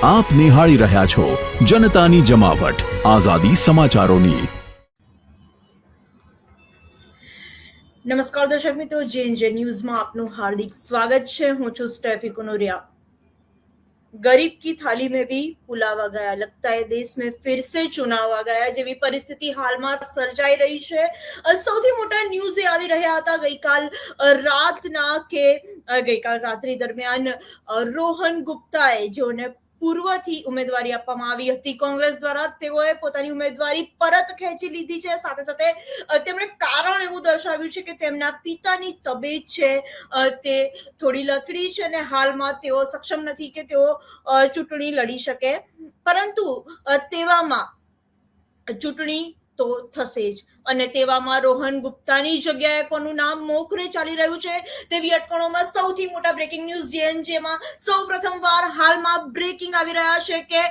આપ નિહાળી રહ્યા છો જનતાની જમાવટ આઝાદી સમાચારોની નમસ્કાર દર્શક મિત્રો જેએનજે ન્યૂઝમાં આપનું હાર્દિક સ્વાગત છે હું છું સ્ટેફી કુનોરિયા गरीब की थाली में भी पुलावा गया लगता है देश में फिर से चुनाव आ ગયા જેવી પરિસ્થિતિ હાલમાં સર્જાઈ રહી છે અ, સૌથી મોટા ન્યૂઝ એ આવી રહ્યા હતા ગઈકાલ અ, રાતના કે અ, ગઈકાલ રાત્રિ દરમિયાન અ, રોહન ગુપ્તાએ જેઓને પૂર્વથી ઉમેદવારી આપવામાં આવી હતી. કોંગ્રેસ દ્વારા તેઓએ પોતાની ઉમેદવારી પરત ખેંચી લીધી છે. સાથે સાથે તેમણે કારણ એવું દર્શાવ્યું છે કે તેમના પિતાની તબિયત છે. તે થોડી લથડી છે અને હાલમાં તેઓ સક્ષમ નથી કે તેઓ ચૂંટણી લડી શકે. પરંતુ તેવામાં ચૂંટણી તો થશે જ. અને તેવામાં રોહન ગુપ્તાની જગ્યાએ કોનું નામ મોખરે ચાલી રહ્યું છે તેવી અટકણોમાં સૌથી મોટા બ્રેકિંગ ન્યૂઝ જેએનજેમાં સૌ પ્રથમવાર હાલમાં બ્રેકિંગ આવી રહ્યા છે કે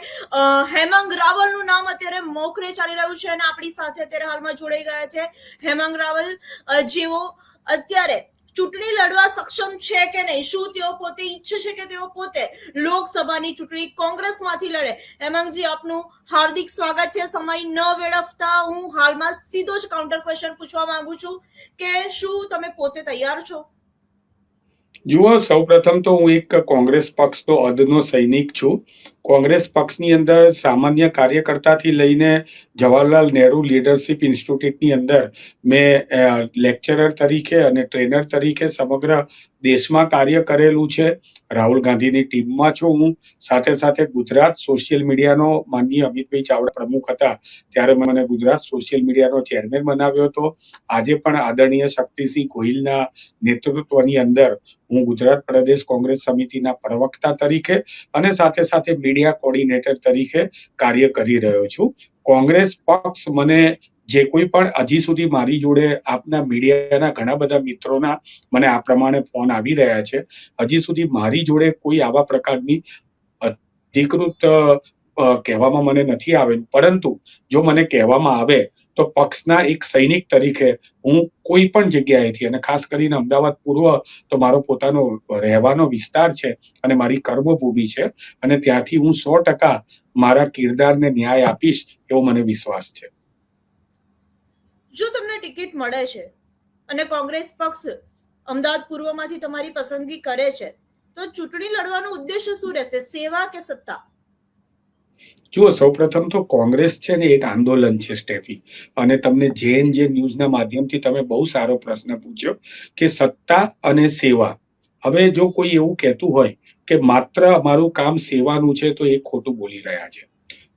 હેમંગ રાવલનું નામ અત્યારે મોખરે ચાલી રહ્યું છે અને આપણી સાથે અત્યારે હાલમાં જોડાઈ ગયા છે હેમંગ રાવલ જેઓ અત્યારે ચૂંટણી લડવા સક્ષમ છે કે નહીં? શું તેઓ પોતે ઈચ્છે છે કે તેઓ પોતે લોકસભાની ચૂંટણી કોંગ્રેસમાંથી લડે? હેમંતજી આપનું હાર્દિક સ્વાગત છે. સમય ન વેડફતા હું હાલમાં સીધો જ કાઉન્ટર ક્વેશ્ચન પૂછવા માંગુ છું કે શું તમે પોતે તૈયાર છો? જુઓ, સૌપ્રથમ તો હું એક કોંગ્રેસ પક્ષનો અદનો સૈનિક છું. કોંગ્રેસ પક્ષની અંદર સામાન્ય કાર્યકર્તાથી લઈને જવાહરલાલ નહેરુ લીડરશિપ ઇન્સ્ટિટ્યૂટની અંદર મેં લેક્ચરર તરીકે અને ટ્રેનર તરીકે સમગ્ર દેશમાં કાર્ય કરેલું છે. રાહુલ ગાંધીની ટીમમાં છું હું. સાથે સાથે ગુજરાત સોશિયલ મીડિયાનો માનનીય અમિતભાઈ ચાવડા પ્રમુખ હતા. ત્યારે મને ગુજરાત સોશિયલ મીડિયાનો ચેરમેન બનાવ્યો હતો. આજે પણ આદરણીય શક્તિસિંહ ગોહિલના નેતૃત્વની અંદર હું ગુજરાત પ્રદેશ કોંગ્રેસ સમિતિના પ્રવક્તા તરીકે અને સાથે સાથે મીડિયા કોર્ડિનેટર તરીકે કાર્ય કરી રહ્યો છું. કોંગ્રેસ પક્ષ મને જે કોઈ પણ હજી સુધી મારી જોડે આપના મીડિયાના ઘણા બધા મિત્રોના મને આ પ્રમાણે ફોન આવી રહ્યા છે. હજી સુધી મારી જોડે કોઈ આવા પ્રકારની અધિકૃત કહેવામાં મને નથી આવેલું. પરંતુ જો મને કહેવામાં આવે તો પક્ષના એક સૈનિક તરીકે હું કોઈ પણ જગ્યાએથી અને ખાસ કરીને અમદાવાદ પૂર્વ તો મારો પોતાનો રહેવાનો વિસ્તાર છે અને મારી કર્મભૂમિ છે અને ત્યાંથી હું સો ટકા મારા કિરદારને ન્યાય આપીશ એવો મને વિશ્વાસ છે. જો તમને ટિકિટ મળે છે અને કોંગ્રેસ પક્ષ અમદાવાદ પૂર્વમાંથી તમારી પસંદગી કરે છે, તો ચૂંટણી લડવાનો ઉદ્દેશ્ય શું રહેશે? સેવા કે સત્તા? જુઓ, સૌપ્રથમ તો કોંગ્રેસ છે ને એક આંદોલન છે, સ્ટેફી. અને તમને જેએન જે ન્યૂઝના માધ્યમથી તમે બહુ સારો પ્રશ્ન પૂછ્યો કે સત્તા અને સેવા. હવે જો કોઈ એવું કહેતું હોય કે માત્ર અમારું કામ સેવાનું છે, તો એ ખોટું બોલી રહ્યા છે.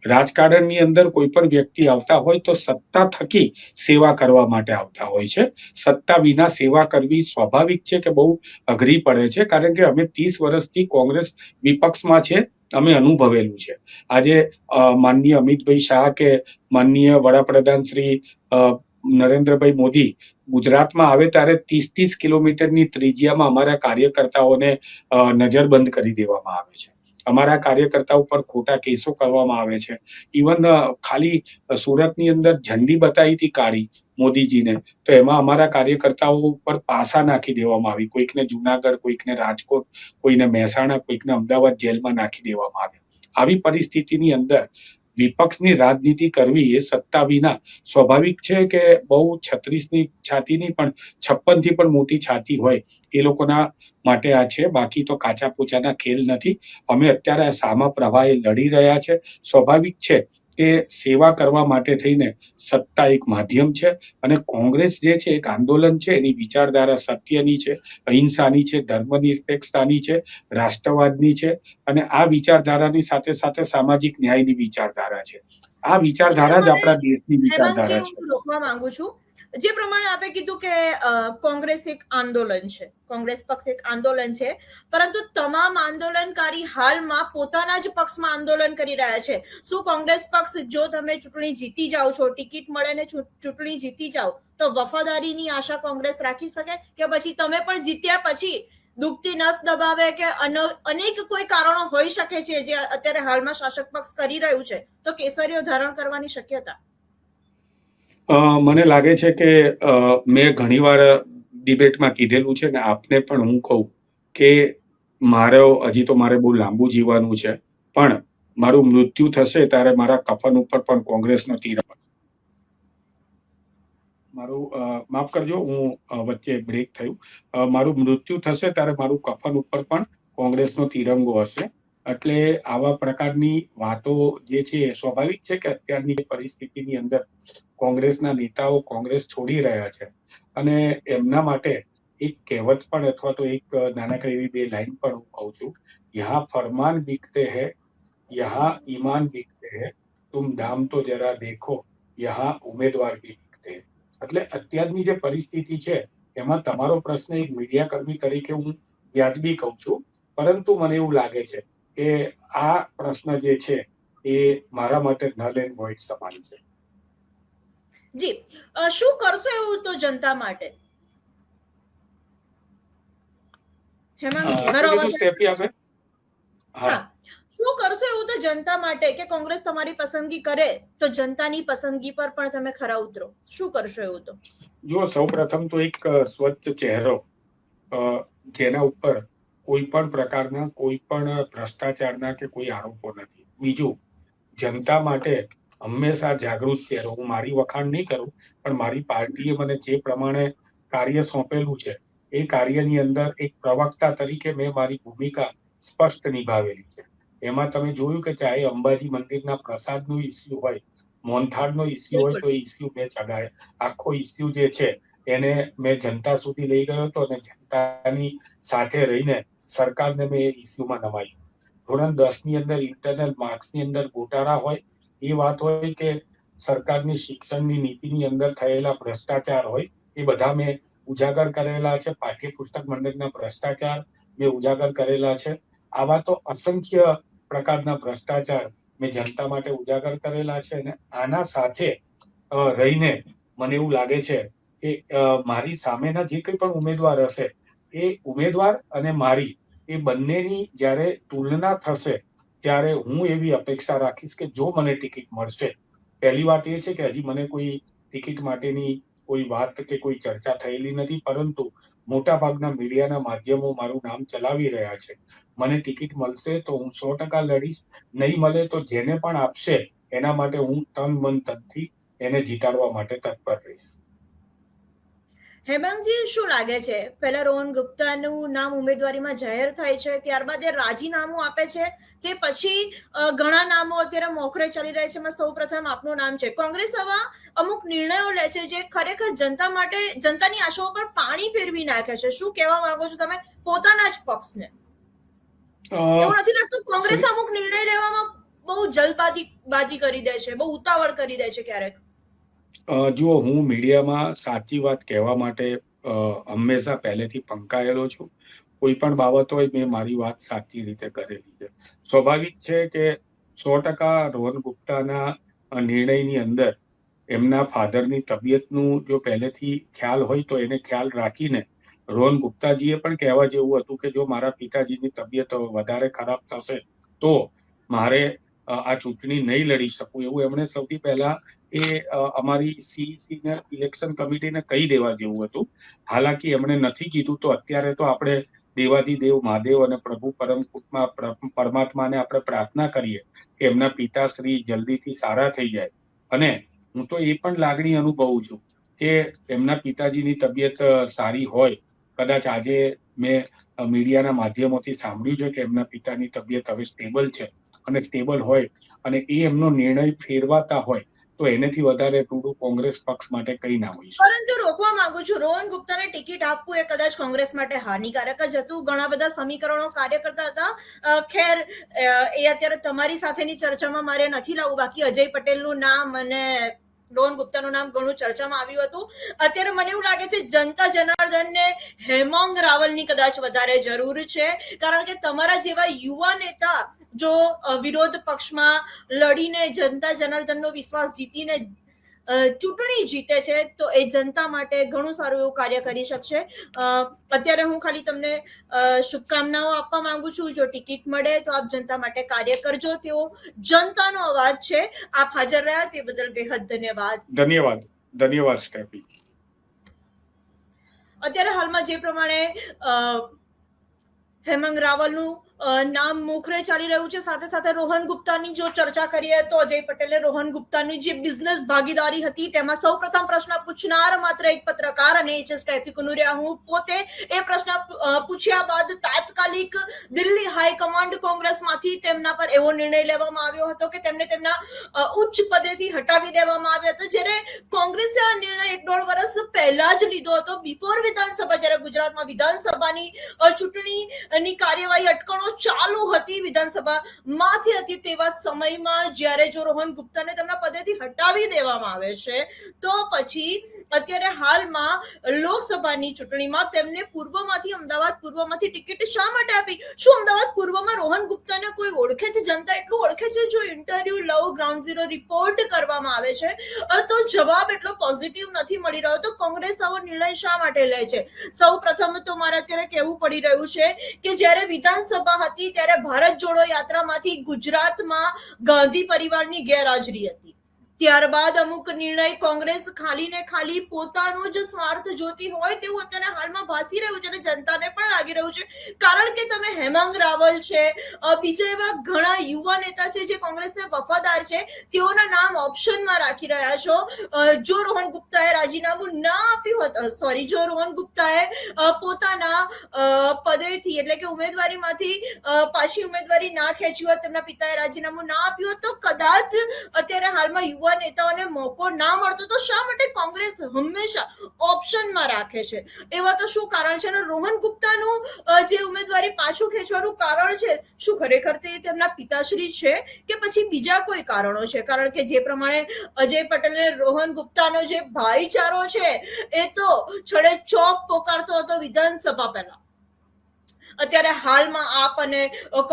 રાજકારણની અંદર કોઈ પણ વ્યક્તિ આવતા હોય તો સત્તા થકી સેવા કરવા માટે આવતા હોય છે. સત્તા વિના સેવા કરવી સ્વાભાવિક છે કે બહુ અઘરી પડે છે. કારણ કે અમે ત્રીસ વર્ષથી કોંગ્રેસ વિપક્ષમાં છે. અમે અનુભવેલું છે. આજે માનનીય અમિતભાઈ શાહ કે માનનીય વડાપ્રધાન શ્રી નરેન્દ્રભાઈ મોદી ગુજરાતમાં આવે ત્યારે ત્રીસ ત્રીસ કિલોમીટરની ત્રિજ્યામાં અમારા કાર્યકર્તાઓને નજરબંધ કરી દેવામાં આવે છે. અમારા કાર્યકર્તા ઉપર ખોટા કેસો કરવામાં આવે છે. ઇવન ખાલી સુરતની અંદર ઝંડી બતાવી હતી કાળી મોદીજીને, તો એમાં અમારા કાર્યકર્તાઓ ઉપર પાસા નાખી દેવામાં આવી. કોઈકને જુનાગઢ, કોઈકને રાજકોટ, કોઈને મહેસાણા, કોઈકને અમદાવાદ જેલમાં નાખી દેવામાં આવ્યા. આવી પરિસ્થિતિની અંદર વિપક્ષની રાજનીતિ કરવી એ સત્તા વિના સ્વાભાવિક છે કે બહુ છત્રીસની છાતીની પણ છપ્પનથી પણ મોટી છાતી હોય એ લોકોના માટે આ છે. બાકી તો કાચા પોચાના ખેલ નથી. અમે અત્યારે સામા પ્રવાહે લડી રહ્યા છે. સ્વાભાવિક છે કે સેવા કરવા માટે થઈને સત્તા એક માધ્યમ છે અને કોંગ્રેસ જે છે એક આંદોલન છે એની વિચારધારા સત્યની છે અહિંસાની છે ધર્મનિરપેક્ષતાની છે રાષ્ટ્રવાદની છે અને આ વિચારધારાની સાથે સાથે સામાજિક ન્યાયની વિચારધારા છે. આ વિચારધારા જ આપણા દેશની વિચારધારા છે. રોકવા માંગુ છું જે પ્રમાણે આપે કીધું કે કોંગ્રેસ એક આંદોલન છે. કોંગ્રેસ પક્ષ એક આંદોલન છે. પરંતુ તમામ આંદોલનકારી હાલમાં પોતાના જ પક્ષમાં આંદોલન કરી રહ્યા છે. શું કોંગ્રેસ પક્ષ જો તમે ચૂંટણી જીતી જાઓ છો, ટિકિટ મળે ને ચૂંટણી જીતી જાઓ, તો વફાદારીની આશા કોંગ્રેસ રાખી શકે? કે પછી તમે પણ જીત્યા પછી દુખતી નસ દબાવે કે અન- અનેક કોઈ કારણો હોઈ શકે છે જે અત્યારે હાલમાં શાસક પક્ષ કરી રહ્યું છે? તો કેસરીઓ ધારણ કરવાની શક્યતા? મને લાગે છે કે મેં ઘણીવાર ડિબેટમાં કીધેલું છે ને આપને પણ હું કહું કે મારો, હજી તો મારે બહુ લાંબુ જીવવાનું છે, પણ મારું મૃત્યુ થશે ત્યારે મારા કફન ઉપર પણ કોંગ્રેસનો તીર મારું માફ કરજો, હું વચ્ચે બ્રેક થયું. મારું મૃત્યુ થશે ત્યારે મારું કફન ઉપર પણ કોંગ્રેસનો તિરંગો હશે. એટલે આવા પ્રકારની વાતો જે છે એ સ્વાભાવિક છે કે અત્યારની પરિસ્થિતિની અંદર કોંગ્રેસના નેતાઓ કોંગ્રેસ છોડી રહ્યા છે. અને એમના માટે એક કહેવત પણ અથવા તો એક નાનકડી એવી બે લાઈન પણ હું કહું છું. યહાં ફરમાન બીકતે હૈ, યહાં ઈમાન બીકતે હૈ, તુમ દામ તો જરા દેખો, યહાં ઉમેદવાર બી બીકતે એટલે અત્યારની જે પરિસ્થિતિ છે, એમાં તમારો પ્રશ્ન એક મીડિયા કર્મી તરીકે હું વ્યાજબી કહું છું, પરંતુ મને એવું લાગે છે કે આ પ્રશ્ન જે છે એ મારા માટે નલ એન્ડ વોઇડ સમાન છે. જી. શું કરશો એવું તો જનતા માટે? શું કરશો એવું તો જનતા માટે કે કોંગ્રેસ તમારી પસંદગી કરે તો જનતાની પસંદગી પર પણ તમે ખરા ઉતરો? શું કરશો એવું તો? જો સૌપ્રથમ તો એક સ્વચ્છ ચહેરો જેના ઉપર કોઈ પણ પ્રકારના કોઈ પણ ભ્રષ્ટાચારના કે કોઈ આરોપો નથી. બીજું, જનતા માટે હંમેશા જાગૃત ચહેરો હું મારી વખાણ નહીં કરું, પણ મારી પાર્ટીએ મને જે પ્રમાણે કાર્ય સોંપેલું છે, એ કાર્યની અંદર એક પ્રવક્તા તરીકે મેં મારી ભૂમિકા સ્પષ્ટ નિભાવેલી છે. એમાં તમે જોયું કે ચાહે અંબાજી મંદિરના પ્રસાદનો ઇસ્યુ હોય, મોહનથાળનો ઇસ્યુ હોય, તો એ ઇસ્યુ મેં ચગાય આખો ઇસ્યુ જે છે, એને મેં જનતા સુધી લઈ ગયો હતો અને જનતાની સાથે રહીને સરકારને મેં એ ઇસ્યુમાં નમાયું. ધોરણ દસની અંદર ઇન્ટરનલ માર્ક્સની અંદર ગોટાળા હોય, એ વાત હોય કે સરકારની શિક્ષણની નીતિની અંદર થયેલા ભ્રષ્ટાચાર હોય, એ બધા મેં ઉજાગર કરેલા છે. પાઠ્યપુસ્તક મંડળના ભ્રષ્ટાચાર મેં ઉજાગર કરેલા છે. આવા તો અસંખ્ય પ્રકારના ભ્રષ્ટાચાર મેં જનતા માટે ઉજાગર કરેલા છે અને આના સાથે રહીને મને એવું લાગે છે કે મારી સામેના જે કંઈ પણ ઉમેદવાર હશે, એ ઉમેદવાર અને મારી એ બંનેની જ્યારે તુલના થશે, ત્યારે હું એવી અપેક્ષા રાખીશ કે જો મને ટિકિટ મળશે. પહેલી વાત એ છે કે હજી મને કોઈ ટિકિટ માટેની કોઈ વાત કે કોઈ ચર્ચા થયેલી નથી, પરંતુ મોટા ભાગના મીડિયાના માધ્યમો મારું નામ ચલાવી રહ્યા છે. મને ટિકિટ મળશે તો હું સો ટકા લડીશ, નહીં મળે તો જેને પણ આપશે, એના માટે હું તન મન તનથી એને જીતાડવા માટે તત્પર રહીશ. હેમાંગજી શું લાગે છે? પહેલા રોહન ગુપ્તાનું નામ ઉમેદવારીમાં જાહેર થાય છે ત્યારબાદ એ રાજીનામું આપે છે તે પછી ઘણા નામો અત્યારે મોખરે ચાલી રહ્યા છે. એમાં સૌ પ્રથમ આપનું નામ છે. કોંગ્રેસ આવા અમુક નિર્ણયો લે છે જે ખરેખર જનતા માટે જનતાની આશાઓ પર પાણી ફેરવી નાખે છે. શું કહેવા માંગો છો તમે? પોતાના જ પક્ષને. એવું નથી લાગતું કોંગ્રેસ અમુક નિર્ણય લેવામાં બહુ જલ્દબાજી બાજી કરી દે છે બહુ ઉતાવળ કરી દે છે ક્યારેક. જુઓ, હું મીડિયામાં સાચી વાત કહેવા માટે હંમેશા પહેલેથી પંકાયેલો છું. કોઈ પણ બાબત હોય મેં મારી વાત સાચી રીતે કરેલી છે. સ્વાભાવિક છે કે સો ટકા રોહન ગુપ્તાના નિર્ણયની અંદર એમના ફાધરની તબિયતનું જો પહેલેથી ખ્યાલ હોય તો એને ખ્યાલ રાખીને રોહન ગુપ્તાજીએ પણ કહેવા જેવું હતું કે જો મારા પિતાજીની તબિયત વધારે ખરાબ થશે તો મારે આ ચૂંટણી નહીં લડી શકું એવું એમણે સૌથી પહેલા એ અમારી સીઈસી ને ઇલેક્શન કમિટીને કહી દેવા જેવું હતું. હાલાકી એમણે નથી કીધું તો અત્યારે તો આપણે દેવાધિદેવ મહાદેવ અને પ્રભુ પરમ કૃપા પરમાત્માને આપણે પ્રાર્થના કરીએ કે એમના પિતાશ્રી જલ્દીથી સારા થઈ જાય. અને હું તો એ પણ લાગણી અનુભવું છું કે એમના પિતાજીની તબિયત સારી હોય. કદાચ આજે મેં મીડિયાના માધ્યમોથી સાંભળ્યું છે કે એમના પિતાની તબિયત હવે સ્ટેબલ છે. અને સ્ટેબલ હોય અને એ એમનો નિર્ણય ફેરવાતા હોય તો એનેથી વધારે ટુડુ કોંગ્રેસ પક્ષ માટે કઈ ના હોય પરંતુ રોકવા માંગુ છું, રોહન ગુપ્તાને ટિકિટ આપવું એ કદાચ કોંગ્રેસ માટે હાનિકારક જ હતું. ઘણા બધા સમીકરણો કાર્ય કરતા હતા ખેર એ અત્યારે તમારી સાથેની ચર્ચામાં મારે નથી લાવવું. બાકી અજય પટેલનું નામ અને રોહન ગુપ્તાનું નામ ઘણું ચર્ચામાં આવ્યું હતું. અત્યારે મને એવું લાગે છે, જનતા જનાર્દનને રાવલ રાવલની કદાચ વધારે જરૂર છે. કારણ કે તમારા જેવા યુવા નેતા જો વિરોધ પક્ષમાં લડીને જનતા જનાર્દનનો વિશ્વાસ જીતીને ચૂંટણી જીતે છે તો એ જનતા માટે ઘણું સારું એવું કાર્ય કરી શકશે. અત્યારે હું ખાલી તમને શુભકામનાઓ આપવા માંગુ છું. જો ટિકિટ મળે તો આપ જનતા માટે કાર્ય કરજો. તેઓ જનતાનો અવાજ છે. આપ હાજર રહ્યા તે બદલ બેહદ ધન્યવાદ. ધન્યવાદ. ધન્યવાદ સ્ટેફી. અત્યારે હાલમાં જે પ્રમાણે હેમાંગ રાવલનું નામ મોખરે ચાલી રહ્યું છે. સાથે સાથે રોહન ગુપ્તાની જો ચર્ચા કરીએ તો અજય પટેલે રોહન ગુપ્તાની જે બિઝનેસ ભાગીદારી હતી તેમાં સૌ પ્રથમ પ્રશ્ન પૂછનાર માત્ર એક પત્રકાર અને એચએસ ટ્રાફિક રહ્યા. હું પોતે એ પ્રશ્ન પૂછ્યા બાદ તાત્કાલિક દિલ્હી હાઈકમાન્ડ કોંગ્રેસમાંથી તેમના પર એવો નિર્ણય લેવામાં આવ્યો હતો કે તેમને તેમના ઉચ્ચ પદેથી હટાવી દેવામાં આવ્યા હતા. જ્યારે કોંગ્રેસે આ નિર્ણય એક દોઢ વર્ષ પહેલા જ લીધો હતો. બિફોર વિધાનસભા, જ્યારે ગુજરાતમાં વિધાનસભાની ચૂંટણીની કાર્યવાહી અટકણો ચાલુ હતી વિધાનસભા. માંથી હતી તેવા સમયમાં જ્યારે જો રોહન ગુપ્તાને તેમના પદેથી હટાવી દેવામાં આવે છે, તો પછી અત્યારે હાલમાં લોકસભાની ચૂંટણીમાં તેમને પૂર્વમાંથી અમદાવાદ પૂર્વમાંથી ટિકિટ શા માટે આપી? શું અમદાવાદ પૂર્વમાં રોહન ગુપ્તાને કોઈ ઓળખે છે? જનતા એટલું ઓળખે છે, જો interview love ground zero report કરવામાં આવે છે તો જવાબ એટલો પોઝિટિવ નથી મળી રહ્યો. તો કોંગ્રેસ આવો નિર્ણય શા માટે લે છે? સૌ પ્રથમ તો મારે અત્યારે કહેવું પડી રહ્યું છે કે જ્યારે વિધાનસભા હતી ત્યારે ભારત જોડો યાત્રામાંથી ગુજરાતમાં ગાંધી પરિવારની ગેરહાજરી હતી. ત્યારબાદ અમુક નિર્ણય કોંગ્રેસ ખાલી ને ખાલી પોતાનો જ સ્વાર્થ જોતી હોય તેવું અત્યારે હાલમાં ભાસી રહ્યું છે અને જનતાને પણ લાગી રહ્યું છે. કારણ કે તમે હેમાંગ રાવલ છે બીજા એવા ઘણા યુવા નેતા છે જે કોંગ્રેસને વફાદાર છે, તેઓના નામ ઓપ્શનમાં રાખી રહ્યા છો. જો રોહન ગુપ્તાએ રાજીનામું ના આપ્યું હોત સોરી, જો રોહન ગુપ્તાએ પોતાના પદેથી એટલે કે ઉમેદવારીમાંથી પાછી ઉમેદવારી ના ખેંચી હોત, તેમના પિતાએ રાજીનામું ના આપ્યું હોત, તો કદાચ અત્યારે હાલમાં યુવા નેતાઓને મોકો ના મળતો તો શા માટે કોંગ્રેસ હંમેશા ઓપ્શનમાં રાખે છે? એવા તો શું કારણ છે? અને રોહન ગુપ્તાનું જે ઉમેદવારી પાછું ખેંચવાનું કારણ છે, શું ખરેખર તે તેમના પિતાશ્રી છે કે પછી બીજા કોઈ કારણો છે? કારણ કે જે પ્રમાણે અજય પટેલે રોહન ગુપ્તાનો જે ભાઈચારો છે, એ તો છડે ચોક પોકારતો હતો વિધાનસભા પહેલા. અત્યારે હાલમાં આપ અને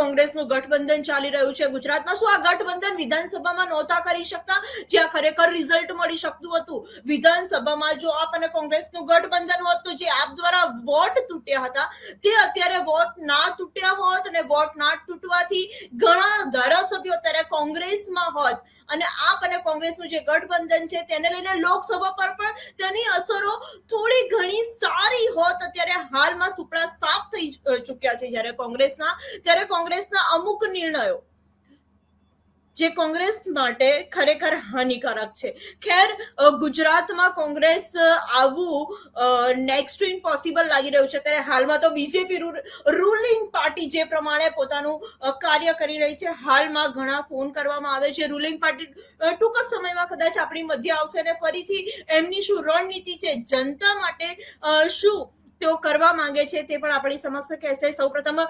કોંગ્રેસનું ગઠબંધન ચાલી રહ્યું છે ગુજરાતમાં. શું આ ગઠબંધન વિધાનસભામાં નહોતા કરી શકતા? જ્યાં ખરેખર રિઝલ્ટ મળી શકતું હતું. વિધાનસભામાં જો આપ અને કોંગ્રેસનું ગઠબંધન હોત તો જે આપ દ્વારા વોટ તૂટ્યા હતા, તે અત્યારે વોટ ના તૂટ્યા હોત અને વોટ ના તૂટવાથી ઘણા ધારાસભ્યો કોંગ્રેસમાં હોત અને આપ અને કોંગ્રેસનું જે ગઠબંધન છે તેને લઈને લોકસભા પર પણ તેની અસરો થોડી ઘણી સારી હોત અત્યારે હાલમાં સુપડા સાફ થઈ ચૂક્યા છે જ્યારે કોંગ્રેસના, ત્યારે કોંગ્રેસના અમુક નિર્ણયો જે કોંગ્રેસ માટે ખરેખર હાનિકારક છે. ખેર ગુજરાતમાં કોંગ્રેસ આવું નેક્સ્ટ ટુ ઇમ્પોસિબલ લાગી રહ્યું છે. ત્યારે હાલમાં તો બીજેપી રૂલિંગ પાર્ટી જે પ્રમાણે પોતાનું કાર્ય કરી રહી છે. હાલમાં ઘણા ફોન કરવામાં આવે છે. રૂલિંગ પાર્ટી ટૂંક જ સમયમાં કદાચ આપણી મધ્ય આવશે અને ફરીથી એમની શું રણનીતિ છે? જનતા માટે શું તેઓ કરવા માંગે છે તે પણ આપણી સમક્ષ કહેશે. સૌપ્રથમ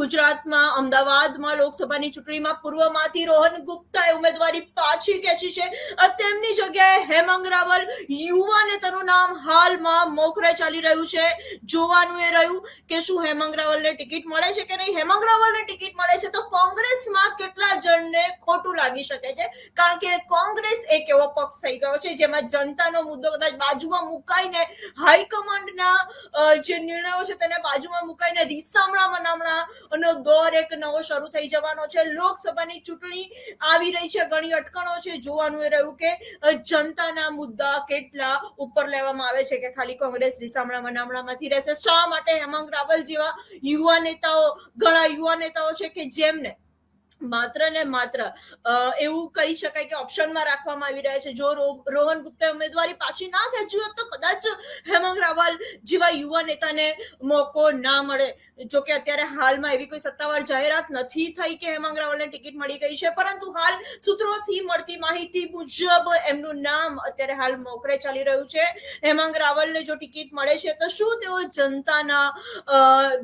ગુજરાતમાં, અમદાવાદમાં લોકસભાની ચૂંટણીમાં પૂર્વમાંથી રોહન ગુપ્તાએ ઉમેદવારી પાછી ખેંચી છે તેમની જગ્યાએ હેમંગ રાવલ યુવા નેતાનું નામ હાલમાં મોખરે ચાલી રહ્યું છે. જોવાનું એ રહ્યું કે શું હેમંગ રાવલને ટિકિટ મળે છે કે નહીં? હેમંગ રાવલને ટિકિટ મળે છે તો ખોટું લાગી શકે છે. કારણ કે કોંગ્રેસ એક એવો પક્ષ થઈ ગયો છે, જેમાં જનતાનો મુદ્દો કદાચ બાજુમાં મુકાઈને હાઈકમાન્ડના જે નિર્ણયો છે તેને બાજુમાં મુકાઈને રીસામણા મનામણા નો દોર એક નવો શરૂ થઈ જવાનો છે. લોકસભાની ચૂંટણી આવી રહી છે, ઘણી અટકણો છે. જોવાનું એ રહ્યું કે જનતાના મુદ્દા કેટલા ઉપર લેવામાં આવે છે કે ખાલી કોંગ્રેસ રીસામણા મનામણામાંથી રહેશે. શા માટે હેમંગ રાવલ જેવા યુવા નેતાઓ, ઘણા યુવા નેતાઓ છે કે જેમને માત્ર ને માત્ર એવું કહી શકાય કે ઓપ્શનમાં રાખવામાં આવી રહ્યા છે. જો રોહન ગુપ્તે ઉમેદવારી પાછી ના ખેંચી હોત તો કદાચ હેમંગ રાવલ જેવા યુવા નેતાને મોકો ના મળે. જો કે અત્યારે હાલમાં એવી કોઈ સત્તાવાર જાહેરાત નથી થઈ કે હેમંગ રાવલને ટિકિટ મળી ગઈ છે. પરંતુ હાલ સૂત્રોથી મળતી માહિતી મુજબ એમનું નામ અત્યારે હાલ મોખરે ચાલી રહ્યું છે. હેમંગ રાવલને જો ટિકિટ મળે છે તો શું તેઓ જનતાના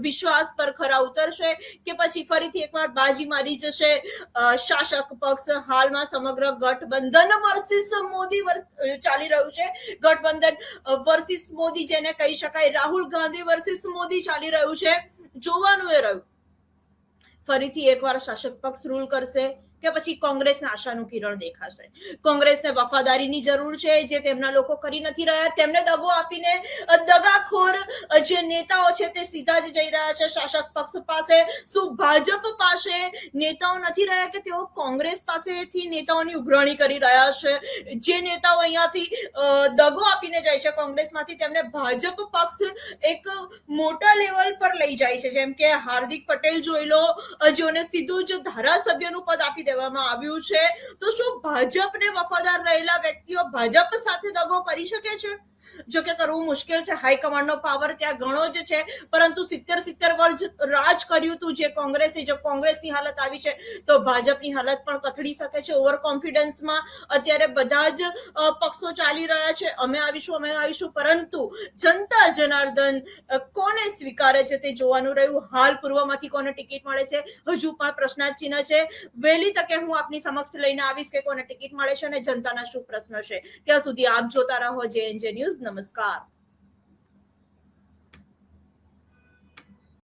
વિશ્વાસ પર ખરા ઉતરશે કે પછી ફરીથી એકવાર બાજી મારી જશે? અ, શાસક પક્ષ હાલમાં સમગ્ર ગઠબંધન વર્સિસ મોદી ચાલી રહ્યું છે. ગઠબંધન વર્સિસ મોદી જેને કહી શકાય રાહુલ ગાંધી વર્સિસ મોદી ચાલી રહ્યું છે. જોવાનું એ રહ્યું. ફરીથી એકવાર શાસક પક્ષ રૂલ કરશે. કે પછી કોંગ્રેસને આશાનું કિરણ દેખાશે. કોંગ્રેસને વફાદારીની જરૂર છે જે તેમના લોકો કરી નથી રહ્યા. તેમને દગો આપીને દગાખોર જે નેતાઓ છે તે સીધા જ જઈ રહ્યા છે. શાસક પક્ષ પાસે શું ભાજપ પાસે નેતાઓ નથી રહ્યા કે તેઓ કોંગ્રેસ પાસેથી નેતાઓની ઉઘરાણી કરી રહ્યા છે? જે નેતાઓ અહીંયાથી દગો આપીને જાય છે કોંગ્રેસમાંથી, તેમને ભાજપ પક્ષ એક મોટા લેવલ પર લઈ જાય છે. જેમ કે હાર્દિક પટેલ જોઈ લો, જેઓને સીધું જ ધારાસભ્યનું પદ આપી દેવામાં આવ્યું છે. તો શું ભાજપને વફાદાર રહેલા વ્યક્તિઓ ભાજપ સાથે દગો કરી શકે છે? જો કે કરવું મુશ્કેલ છે. હાઈકમાન્ડનો પાવર ત્યાં ઘણો જ છે. પરંતુ સિત્તેર સિત્તેર વર્ષ રાજ કર્યું હતું જે કોંગ્રેસે, જો કોંગ્રેસની હાલત આવી છે, તો ભાજપની હાલત પણ કથળી શકે છે. ઓવર કોન્ફિડન્સમાં અત્યારે બધા જ પક્ષો ચાલી રહ્યા છે. અમે આવીશું અમે આવીશું. પરંતુ જનતા જનાર્દન કોને સ્વીકારે છે તે જોવાનું રહ્યું? હાલ પૂર્વમાંથી કોને ટિકિટ મળે છે? હજુ પણ પ્રશ્નાર્થ છે. વહેલી તકે હું આપની સમક્ષ લઈને આવીશ કે કોને ટિકિટ મળે છે અને જનતાના શું પ્રશ્ન છે. ત્યાં સુધી આપ જોતા રહો. જે ન્યૂઝ નમસ્કાર